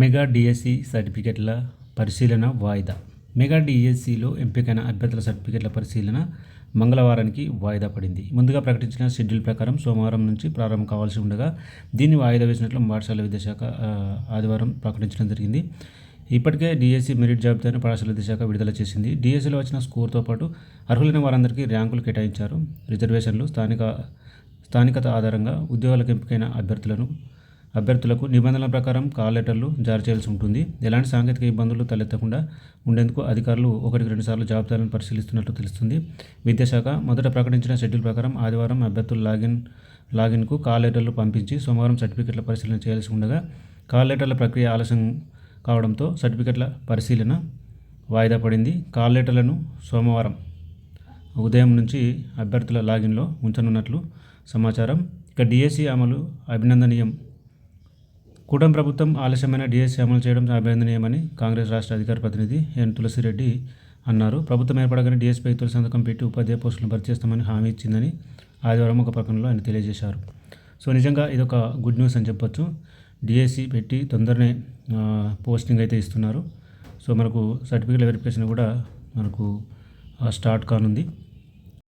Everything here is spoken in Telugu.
మెగా డిఎస్సి సర్టిఫికెట్ల పరిశీలన వాయిదా. మెగా డిఎస్సిలో ఎంపికైన అభ్యర్థుల సర్టిఫికెట్ల పరిశీలన మంగళవారానికి వాయిదా పడింది. ముందుగా ప్రకటించిన షెడ్యూల్ ప్రకారం సోమవారం నుంచి ప్రారంభం కావాల్సి ఉండగా దీన్ని వాయిదా వేసినట్లు పాఠశాల విద్యాశాఖ ఆదివారం ప్రకటించడం జరిగింది. ఇప్పటికే డిఎస్సి మెరిట్ జాబితాను పాఠశాల విద్యాశాఖ విడుదల చేసింది. డిఎస్సిలో వచ్చిన స్కోర్తో పాటు అర్హులైన వారందరికీ ర్యాంకులు కేటాయించారు. రిజర్వేషన్లు స్థానిక స్థానికత ఆధారంగా ఉద్యోగాలకు ఎంపికైన అభ్యర్థులను అభ్యర్థులకు నిబంధనల ప్రకారం కాల్ లెటర్లు జారీ చేయాల్సి ఉంటుంది. ఎలాంటి సాంకేతిక ఇబ్బందులు తలెత్తకుండా ఉండేందుకు అధికారులు ఒకటికి రెండుసార్లు జాబితాలను పరిశీలిస్తున్నట్లు తెలుస్తుంది. విద్యాశాఖ మొదట ప్రకటించిన షెడ్యూల్ ప్రకారం ఆదివారం అభ్యర్థులు లాగిన్ లాగిన్కు కాల్ లెటర్లు పంపించి సోమవారం సర్టిఫికెట్ల పరిశీలన చేయాల్సి ఉండగా కాల్ లెటర్ల ప్రక్రియ ఆలస్యం కావడంతో సర్టిఫికెట్ల పరిశీలన వాయిదా పడింది. కాల్ లెటర్లను సోమవారం ఉదయం నుంచి అభ్యర్థుల లాగిన్లో ఉంచనున్నట్లు సమాచారం. ఇక డిఎస్సి అమలు అభినందనీయం. కూటమి ప్రభుత్వం ఆలస్యమైన డిఎస్సి అమలు చేయడం అభినందనీయమని కాంగ్రెస్ రాష్ట్ర అధికార ప్రతినిధి ఎన్ తులసిరెడ్డి అన్నారు. ప్రభుత్వం ఏర్పడగానే డిఎస్పై తొలి సంతకం పెట్టి ఉపాధ్యాయ పోస్టులను భర్తీ చేస్తామని హామీ ఇచ్చిందని ఆదివారం ఒక ప్రకటనలో ఆయన తెలియజేశారు. సో నిజంగా ఇది ఒక గుడ్ న్యూస్ అని చెప్పొచ్చు. డిఎస్సి పెట్టి తొందరనే పోస్టింగ్ అయితే ఇస్తున్నారు. సో మనకు సర్టిఫికేట్ వెరిఫికేషన్ కూడా మనకు స్టార్ట్ కానుంది.